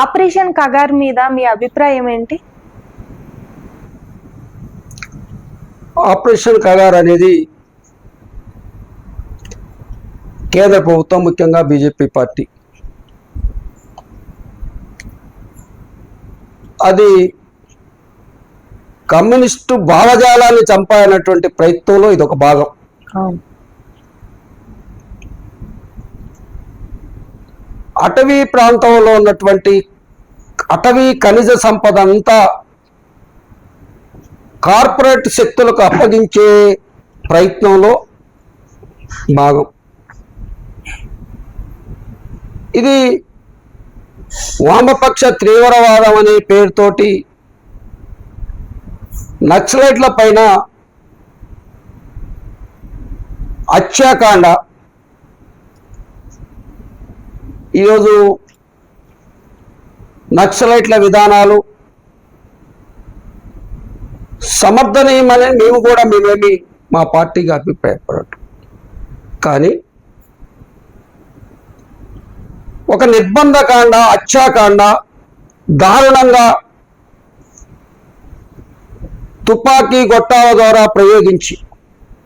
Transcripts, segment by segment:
Operation Kagar మీద మీ అభిప్రాయం ఏంటి? ఆపరేషన్ కగార్ అనేది కేంద్ర ప్రభుత్వం ముఖ్యంగా బీజేపీ పార్టీ. అది కమ్యూనిస్టు భావజాలాన్ని చంపాలన్నటువంటి ప్రయత్నంలో ఇది ఒక భాగం అటవీ ప్రాంతంలో ఉన్నటువంటి అటవీ ఖనిజ సంపద అంతా కార్పొరేట్ శక్తులకు అప్పగించే ప్రయత్నంలో భాగం. ఇది వామపక్ష తీవ్రవాదం అనే పేరుతోటి నక్సలైట్ల పైన హత్యాకాండ ఈరోజు నక్సలైట్ల విధానాలు సమర్థనీయమని మేము కూడా మేమేమి మా పార్టీకి అభిప్రాయపడటం కానీ ఒక నిర్బంధకాండ హత్యాకాండ దారుణంగా తుపాకీ గొట్టాల ద్వారా ప్రయోగించి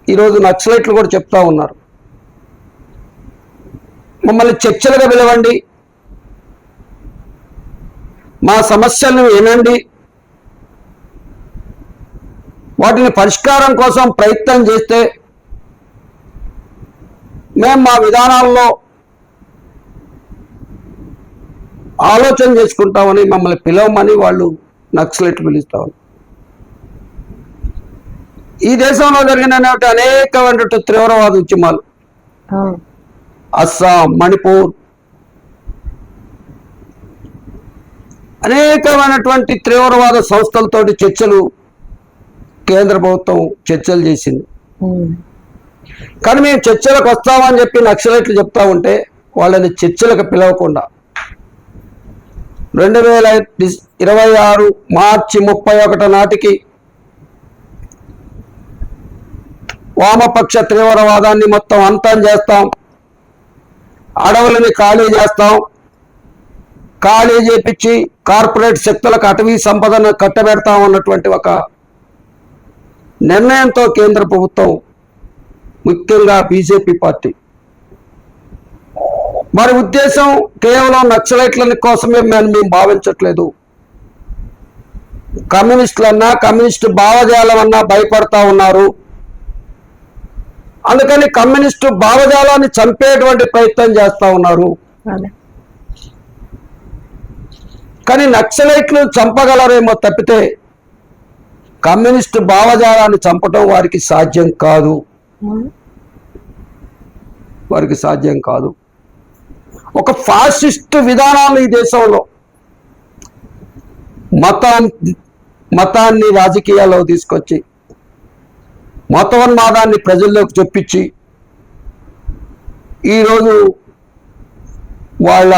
ఈరోజు నక్సలైట్లు కూడా చెప్తా ఉన్నారు. మమ్మల్ని చర్చలుగా పిలవండి. మా సమస్యలను వినండి. వాటిని పరిష్కారం కోసం ప్రయత్నం చేస్తే మేము మా విధానాల్లో ఆలోచన చేసుకుంటామని మమ్మల్ని పిలవమని వాళ్ళు నక్సలెట్లు పిలుస్తామని ఈ దేశంలో జరిగిన అనేకమైనటువంటి తీవ్రవాద ఉద్యమాలు. అస్సాం మణిపూర్ అనేకమైనటువంటి తీవ్రవాద సంస్థలతోటి చర్చలు కేంద్ర ప్రభుత్వం చర్చలు చేసింది. కానీ మేము చర్చలకు వస్తామని చెప్పి నక్సలైట్లు చెప్తా ఉంటే వాళ్ళని చర్చలకు పిలవకుండా రెండు వేల ఇరవై ఆరు మార్చి ముప్పై ఒకటి నాటికి వామపక్ష తీవ్రవాదాన్ని మొత్తం అంతం చేస్తాం అడవులని ఖాళీ చేస్తాం. ఖాళీ చేపించి కార్పొరేట్ శక్తులకు అటవీ సంపదను కట్టబెడతాం అన్నటువంటి ఒక నిర్ణయంతో కేంద్ర ప్రభుత్వం ముఖ్యంగా బీజేపీ పార్టీ. మరి ఉద్దేశం కేవలం నక్సలైట్ల కోసమే మేము మేము భావించట్లేదు. కమ్యూనిస్టులన్నా కమ్యూనిస్టు భావజాలమన్నా భయపడతా ఉన్నారు. అందుకని కమ్యూనిస్టు భావజాలాన్ని చంపేటువంటి ప్రయత్నం చేస్తా ఉన్నారు. కానీ నక్సలైట్లు చంపగలరేమో తప్పితే కమ్యూనిస్టు భావజాలాన్ని చంపటం వారికి సాధ్యం కాదు. వారికి సాధ్యం కాదు. ఒక ఫాసిస్ట్ విధానాలు ఈ దేశంలో మతం మతాన్ని రాజకీయాల్లో తీసుకొచ్చి మతోన్మాదాన్ని ప్రజల్లోకి చొప్పించి ఈరోజు వాళ్ళ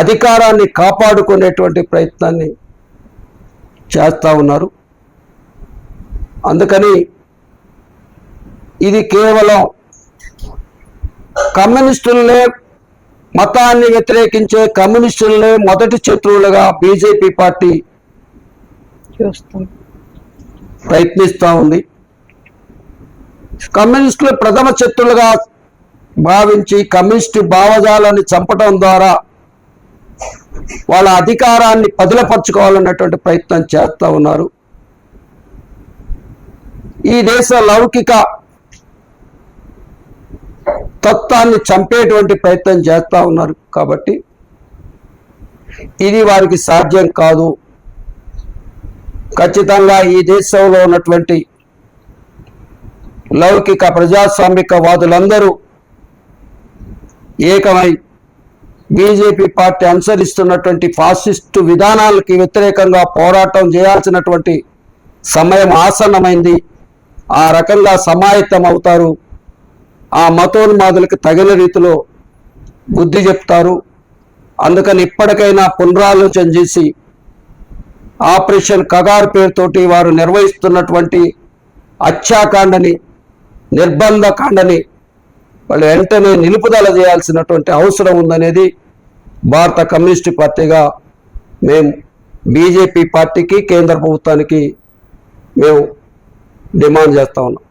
అధికారాన్ని కాపాడుకునేటువంటి ప్రయత్నాన్ని చేస్తూ ఉన్నారు. అందుకని ఇది కేవలం కమ్యూనిస్టులనే మతాన్ని వ్యతిరేకించే కమ్యూనిస్టులనే మొదటి శత్రువులుగా బీజేపీ పార్టీ చూస్తాం. ప్రయత్నిస్తూ ఉంది. కమ్యూనిస్టులు ప్రథమ శత్రులుగా భావించి కమ్యూనిస్టు భావజాలాన్ని చంపడం ద్వారా వాళ్ళ అధికారాన్ని పదిలపరచుకోవాలన్నటువంటి ప్రయత్నం చేస్తూ ఉన్నారు. ఈ దేశ లౌకిక తత్వాన్ని చంపేటువంటి ప్రయత్నం చేస్తూ ఉన్నారు కాబట్టి ఇది వారికి సాధ్యం కాదు. ఖచ్చితంగా ఈ దేశంలో ఉన్నటువంటి లౌకిక ప్రజాస్వామిక వాదులందరూ ఏకమై బీజేపీ పార్టీ అనుసరిస్తున్నటువంటి ఫాసిస్టు విధానాలకి వ్యతిరేకంగా పోరాటం చేయాల్సినటువంటి సమయం ఆసన్నమైంది. ఆ రకంగా సమాయత్తం అవుతారు ఆ మతోన్మాదులకు తగిన రీతిలో బుద్ధి చెప్తారు. అందుకని ఇప్పటికైనా పునరాలోచన చేసి ఆపరేషన్ కగార్ పేరుతోటి వారు నిర్వహిస్తున్నటువంటి హత్యాకాండని నిర్బంధ కాండని వాళ్ళు వెంటనే నిలుపుదల చేయాల్సినటువంటి అవసరం ఉందనేది భారత కమ్యూనిస్ట్ పార్టీగా మేము బీజేపీ పార్టీకి కేంద్ర ప్రభుత్వానికి మేము డిమాండ్ చేస్తా ఉన్నాం.